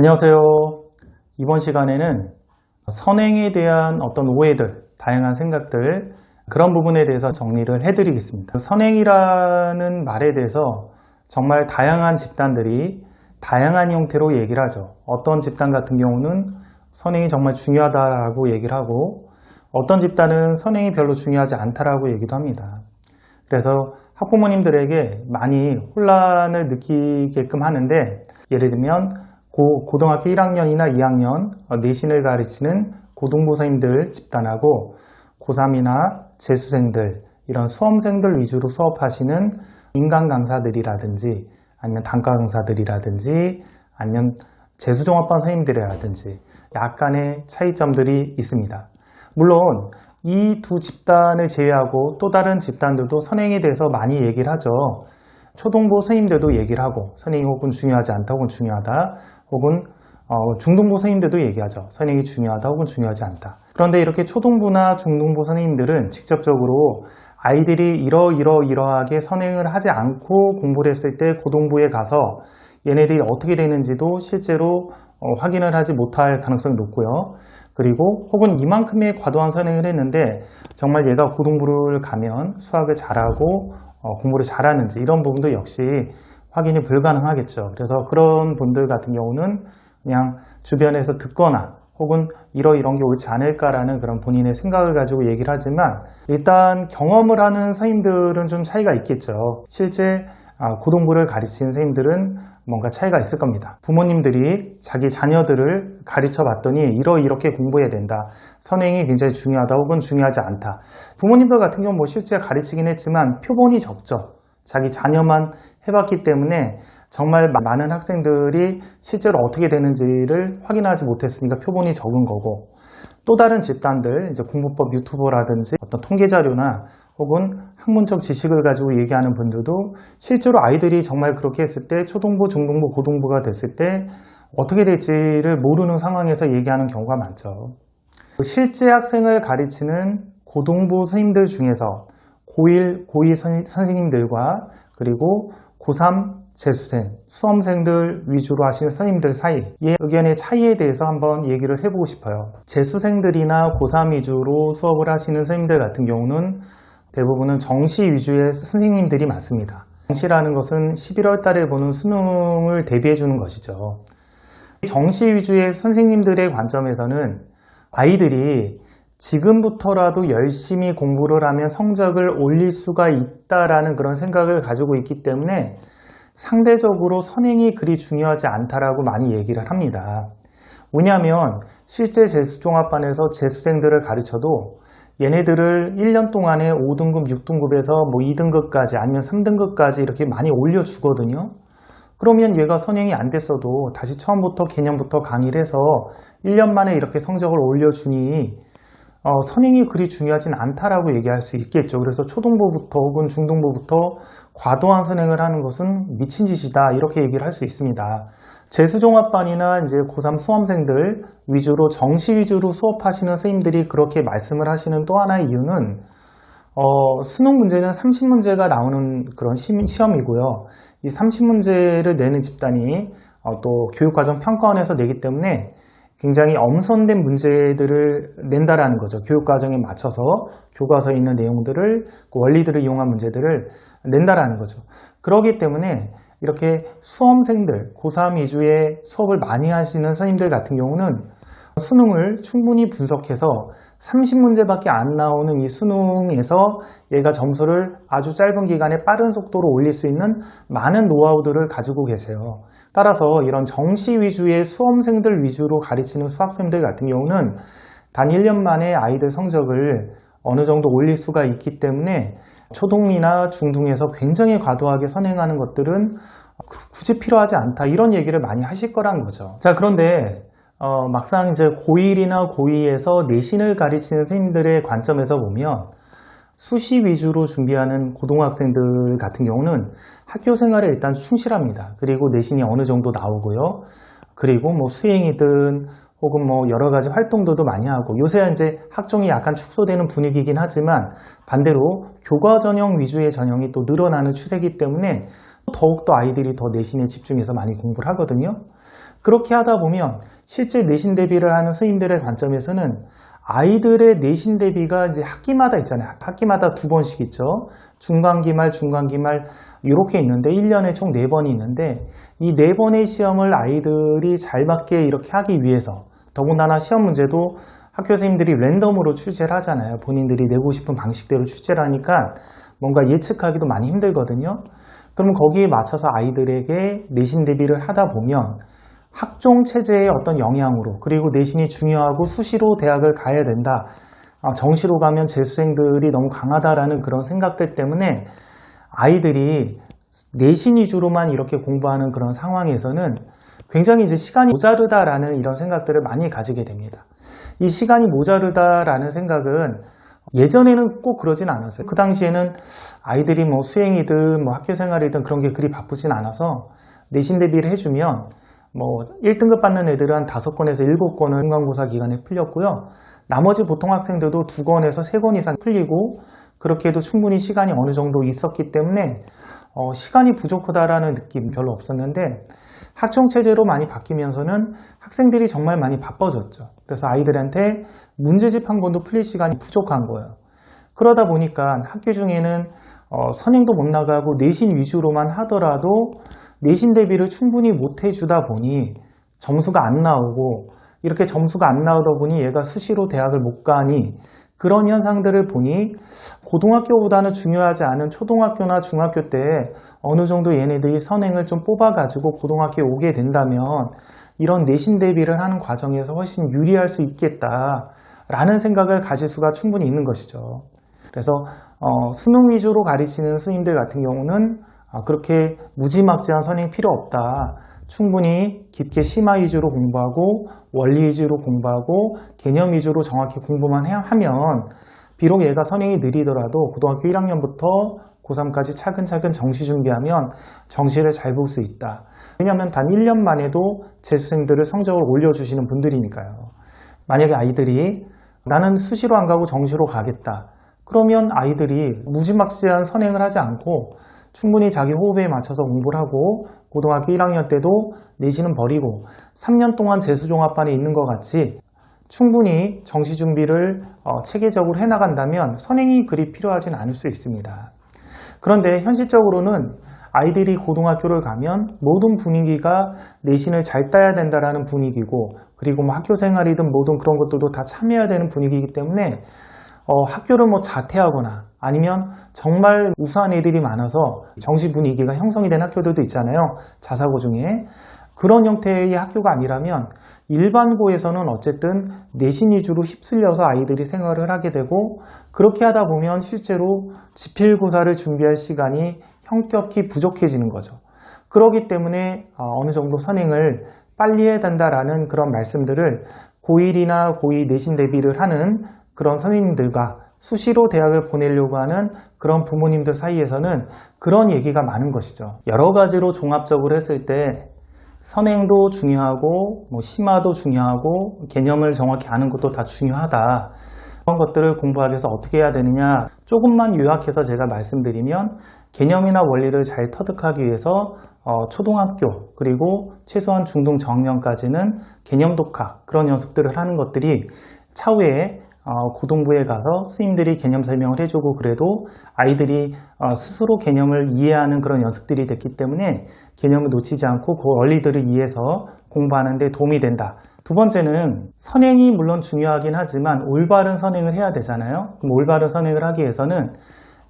안녕하세요. 이번 시간에는 선행에 대한 어떤 오해들, 다양한 생각들, 그런 부분에 대해서 정리를 해드리겠습니다. 선행이라는 말에 대해서 정말 다양한 집단들이 다양한 형태로 얘기를 하죠. 어떤 집단 같은 경우는 선행이 정말 중요하다라고 얘기를 하고 어떤 집단은 선행이 별로 중요하지 않다라고 얘기도 합니다. 그래서 학부모님들에게 많이 혼란을 느끼게끔 하는데 예를 들면 고, 고등학교 1학년이나 2학년 내신을 가르치는 고등부사님들 집단하고 고3이나 재수생들 이런 수험생들 위주로 수업하시는 인간 강사들이라든지 아니면 단과 강사들이라든지 아니면 재수종합반 선생님들이라든지 약간의 차이점들이 있습니다. 물론 이 두 집단을 제외하고 또 다른 집단들도 선행에 대해서 많이 얘기를 하죠. 초동부 선생님들도 얘기를 하고 선행이 혹은 중요하지 않다 혹은 중요하다 혹은 어, 중등부 선생님들도 얘기하죠. 선행이 중요하다 혹은 중요하지 않다. 그런데 이렇게 초등부나 중등부 선생님들은 직접적으로 아이들이 이러이러이러하게 선행을 하지 않고 공부를 했을 때 고등부에 가서 얘네들이 어떻게 되는지도 실제로 어, 확인을 하지 못할 가능성이 높고요. 그리고 혹은 이만큼의 과도한 선행을 했는데 정말 얘가 고등부를 가면 수학을 잘하고 어, 공부를 잘하는지 이런 부분도 역시 확인이 불가능하겠죠. 그래서 그런 분들 같은 경우는 그냥 주변에서 듣거나 혹은 이러이런 게 옳지 않을까라는 그런 본인의 생각을 가지고 얘기를 하지만 일단 경험을 하는 선생님들은 좀 차이가 있겠죠. 실제 아, 고등부를 가르치는 선생님들은 뭔가 차이가 있을 겁니다. 부모님들이 자기 자녀들을 가르쳐 봤더니 이러이렇게 공부해야 된다. 선행이 굉장히 중요하다 혹은 중요하지 않다. 부모님들 같은 경우는 뭐 실제 가르치긴 했지만 표본이 적죠. 자기 자녀만 해봤기 때문에 정말 많은 학생들이 실제로 어떻게 되는지를 확인하지 못했으니까 표본이 적은 거고 또 다른 집단들 이제 공부법 유튜버라든지 어떤 통계 자료나 혹은 학문적 지식을 가지고 얘기하는 분들도 실제로 아이들이 정말 그렇게 했을 때 초등부, 중등부, 고등부가 됐을 때 어떻게 될지를 모르는 상황에서 얘기하는 경우가 많죠. 실제 학생을 가르치는 고등부 선생님들 중에서 고1, 고2 선생님들과 그리고 고3 재수생, 수험생들 위주로 하시는 선생님들 사이의 의견의 차이에 대해서 한번 얘기를 해보고 싶어요. 재수생들이나 고3 위주로 수업을 하시는 선생님들 같은 경우는 대부분은 정시 위주의 선생님들이 많습니다. 정시라는 것은 11월 달에 보는 수능을 대비해 주는 것이죠. 정시 위주의 선생님들의 관점에서는 아이들이 지금부터라도 열심히 공부를 하면 성적을 올릴 수가 있다라는 그런 생각을 가지고 있기 때문에 상대적으로 선행이 그리 중요하지 않다라고 많이 얘기를 합니다. 왜냐하면 실제 재수종합반에서 재수생들을 가르쳐도 얘네들을 1년 동안에 5등급, 6등급에서 뭐 2등급까지 아니면 3등급까지 이렇게 많이 올려주거든요. 그러면 얘가 선행이 안 됐어도 다시 처음부터 개념부터 강의를 해서 1년 만에 이렇게 성적을 올려주니 어, 선행이 그리 중요하진 않다라고 얘기할 수 있겠죠. 그래서 초등부부터 혹은 중등부부터 과도한 선행을 하는 것은 미친 짓이다 이렇게 얘기를 할 수 있습니다. 재수종합반이나 이제 고3 수험생들 위주로 정시 위주로 수업하시는 선생님들이 그렇게 말씀을 하시는 또 하나의 이유는 어, 수능 문제는 30문제가 나오는 그런 시험이고요. 이 30문제를 내는 집단이 어, 또 교육과정 평가원에서 내기 때문에 굉장히 엄선된 문제들을 낸다라는 거죠. 교육과정에 맞춰서 교과서에 있는 내용들을 그 원리들을 이용한 문제들을 낸다라는 거죠. 그러기 때문에 이렇게 수험생들, 고3 위주의 수업을 많이 하시는 선생님들 같은 경우는 수능을 충분히 분석해서 30문제밖에 안 나오는 이 수능에서 얘가 점수를 아주 짧은 기간에 빠른 속도로 올릴 수 있는 많은 노하우들을 가지고 계세요. 따라서 이런 정시 위주의 수험생들 위주로 가르치는 수학생들 같은 경우는 단 1년 만에 아이들 성적을 어느 정도 올릴 수가 있기 때문에 초등이나 중등에서 굉장히 과도하게 선행하는 것들은 굳이 필요하지 않다 이런 얘기를 많이 하실 거란 거죠. 자 그런데 어, 막상 이제 고1이나 고2에서 내신을 가르치는 선생님들의 관점에서 보면 수시 위주로 준비하는 고등학생들 같은 경우는 학교 생활에 일단 충실합니다. 그리고 내신이 어느 정도 나오고요. 그리고 뭐 수행이든 혹은 뭐 여러 가지 활동들도 많이 하고 요새 이제 학종이 약간 축소되는 분위기이긴 하지만 반대로 교과 전형 위주의 전형이 또 늘어나는 추세이기 때문에 더욱더 아이들이 더 내신에 집중해서 많이 공부를 하거든요. 그렇게 하다 보면 실제 내신 대비를 하는 선생님들의 관점에서는 아이들의 내신 대비가 이제 학기마다 있잖아요. 학기마다 두 번씩 있죠. 중간기말, 중간기말 이렇게 있는데 1년에 총 4번이 있는데 이 4번의 시험을 아이들이 잘 맞게 이렇게 하기 위해서 더군다나 시험 문제도 학교 선생님들이 랜덤으로 출제를 하잖아요. 본인들이 내고 싶은 방식대로 출제를 하니까 뭔가 예측하기도 많이 힘들거든요. 그럼 거기에 맞춰서 아이들에게 내신 대비를 하다 보면 학종 체제의 어떤 영향으로 그리고 내신이 중요하고 수시로 대학을 가야 된다. 아, 정시로 가면 재수생들이 너무 강하다라는 그런 생각들 때문에 아이들이 내신 위주로만 이렇게 공부하는 그런 상황에서는 굉장히 이제 시간이 모자르다라는 이런 생각들을 많이 가지게 됩니다. 이 시간이 모자르다라는 생각은 예전에는 꼭 그러진 않았어요. 그 당시에는 아이들이 뭐 수행이든 뭐 학교 생활이든 그런 게 그리 바쁘진 않아서 내신 대비를 해주면 뭐 1등급 받는 애들은 한 5권에서 7권은 중간고사 기간에 풀렸고요. 나머지 보통 학생들도 2권에서 3권 이상 풀리고 그렇게 해도 충분히 시간이 어느 정도 있었기 때문에 어, 시간이 부족하다라는 느낌 별로 없었는데 학종 체제로 많이 바뀌면서는 학생들이 정말 많이 바빠졌죠. 그래서 아이들한테 문제집 한 권도 풀릴 시간이 부족한 거예요. 그러다 보니까 학교 중에는 어, 선행도 못 나가고 내신 위주로만 하더라도 내신 대비를 충분히 못 해주다 보니 점수가 안 나오고 이렇게 점수가 안 나오다 보니 얘가 수시로 대학을 못 가니 그런 현상들을 보니 고등학교보다는 중요하지 않은 초등학교나 중학교 때 어느 정도 얘네들이 선행을 좀 뽑아가지고 고등학교에 오게 된다면 이런 내신 대비를 하는 과정에서 훨씬 유리할 수 있겠다 라는 생각을 가질 수가 충분히 있는 것이죠. 그래서 어, 수능 위주로 가르치는 스님들 같은 경우는 아, 그렇게 무지막지한 선행 필요 없다. 충분히 깊게 심화 위주로 공부하고 원리 위주로 공부하고 개념 위주로 정확히 공부만 하면 비록 얘가 선행이 느리더라도 고등학교 1학년부터 고3까지 차근차근 정시 준비하면 정시를 잘 볼 수 있다. 왜냐하면 단 1년만 해도 재수생들을 성적을 올려주시는 분들이니까요. 만약에 아이들이 나는 수시로 안 가고 정시로 가겠다. 그러면 아이들이 무지막지한 선행을 하지 않고 충분히 자기 호흡에 맞춰서 공부를 하고 고등학교 1학년 때도 내신은 버리고 3년 동안 재수종합반에 있는 것 같이 충분히 정시 준비를 어, 체계적으로 해나간다면 선행이 그리 필요하진 않을 수 있습니다. 그런데 현실적으로는 아이들이 고등학교를 가면 모든 분위기가 내신을 잘 따야 된다라는 분위기고 그리고 뭐 학교 생활이든 모든 그런 것들도 다 참여해야 되는 분위기이기 때문에 어, 학교를 뭐 자퇴하거나 아니면 정말 우수한 애들이 많아서 정시 분위기가 형성이 된 학교들도 있잖아요. 자사고 중에. 그런 형태의 학교가 아니라면 일반고에서는 어쨌든 내신 위주로 휩쓸려서 아이들이 생활을 하게 되고 그렇게 하다 보면 실제로 지필고사를 준비할 시간이 형격히 부족해지는 거죠. 그러기 때문에 어, 어느 정도 선행을 빨리 해야 된다라는 그런 말씀들을 고1이나 고2 내신 대비를 하는 그런 선생님들과 수시로 대학을 보내려고 하는 그런 부모님들 사이에서는 그런 얘기가 많은 것이죠. 여러 가지로 종합적으로 했을 때 선행도 중요하고 뭐 심화도 중요하고 개념을 정확히 아는 것도 다 중요하다. 그런 것들을 공부하기 위해서 어떻게 해야 되느냐 조금만 요약해서 제가 말씀드리면 개념이나 원리를 잘 터득하기 위해서 어, 초등학교 그리고 최소한 중등 정년까지는 개념 독학 그런 연습들을 하는 것들이 차후에 어, 고등부에 가서 스님들이 개념 설명을 해주고 그래도 아이들이 어, 스스로 개념을 이해하는 그런 연습들이 됐기 때문에 개념을 놓치지 않고 그 원리들을 이해해서 공부하는 데 도움이 된다. 두 번째는 선행이 물론 중요하긴 하지만 올바른 선행을 해야 되잖아요. 그럼 올바른 선행을 하기 위해서는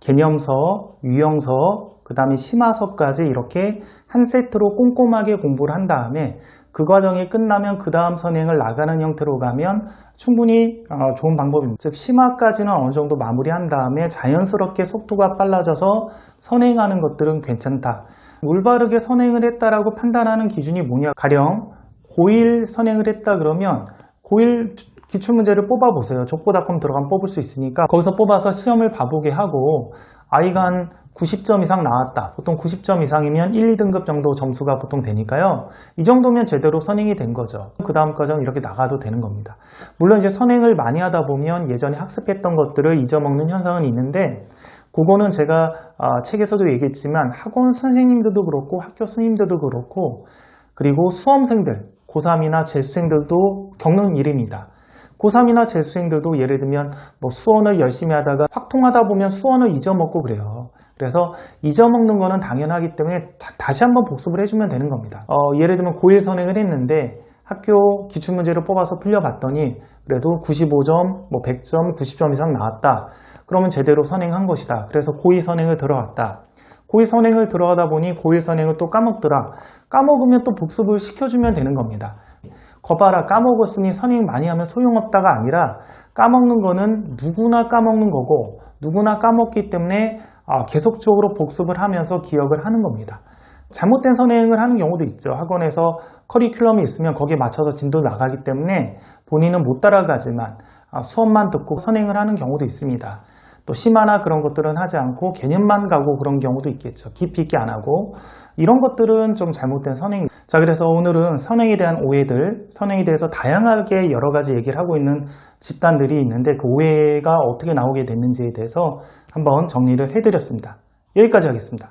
개념서, 유형서, 그 다음에 심화서까지 이렇게 한 세트로 꼼꼼하게 공부를 한 다음에 그 과정이 끝나면 그 다음 선행을 나가는 형태로 가면 충분히 어, 좋은 방법입니다. 즉 심화까지는 어느 정도 마무리한 다음에 자연스럽게 속도가 빨라져서 선행하는 것들은 괜찮다. 올바르게 선행을 했다라고 판단하는 기준이 뭐냐? 가령 고1 선행을 했다 그러면 고1 기출문제를 뽑아보세요. 족보닷컴 들어가면 뽑을 수 있으니까 거기서 뽑아서 시험을 봐보게 하고 아이가 한 90점 이상 나왔다. 보통 90점 이상이면 1, 2등급 정도 점수가 보통 되니까요. 이 정도면 제대로 선행이 된 거죠. 그 다음 과정 이렇게 나가도 되는 겁니다. 물론 이제 선행을 많이 하다 보면 예전에 학습했던 것들을 잊어먹는 현상은 있는데 그거는 제가 아, 책에서도 얘기했지만 학원 선생님들도 그렇고 학교 스님들도 그렇고 그리고 수험생들 고3이나 재수생들도 겪는 일입니다. 고3이나 재수생들도 예를 들면 뭐 수원을 열심히 하다가 확통하다 보면 수원을 잊어먹고 그래요. 그래서 잊어먹는 거는 당연하기 때문에 자- 다시 한번 복습을 해주면 되는 겁니다. 어, 예를 들면 고1 선행을 했는데 학교 기출문제를 뽑아서 풀려봤더니 그래도 95점, 뭐 100점, 90점 이상 나왔다. 그러면 제대로 선행한 것이다. 그래서 고2 선행을 들어갔다. 고2 선행을 들어가다 보니 고1 선행을 또 까먹더라. 까먹으면 또 복습을 시켜주면 되는 겁니다. 거봐라 까먹었으니 선행 많이 하면 소용없다가 아니라 까먹는 거는 누구나 까먹는 거고 누구나 까먹기 때문에 아, 계속적으로 복습을 하면서 기억을 하는 겁니다. 잘못된 선행을 하는 경우도 있죠. 학원에서 커리큘럼이 있으면 거기에 맞춰서 진도 나가기 때문에 본인은 못 따라가지만 아, 수업만 듣고 선행을 하는 경우도 있습니다. 또 심화나 그런 것들은 하지 않고 개념만 가고 그런 경우도 있겠죠. 깊이 있게 안 하고 이런 것들은 좀 잘못된 선행. 자, 그래서 오늘은 선행에 대한 오해들, 선행에 대해서 다양하게 여러 가지 얘기를 하고 있는 집단들이 있는데 그 오해가 어떻게 나오게 됐는지에 대해서 한번 정리를 해드렸습니다. 여기까지 하겠습니다.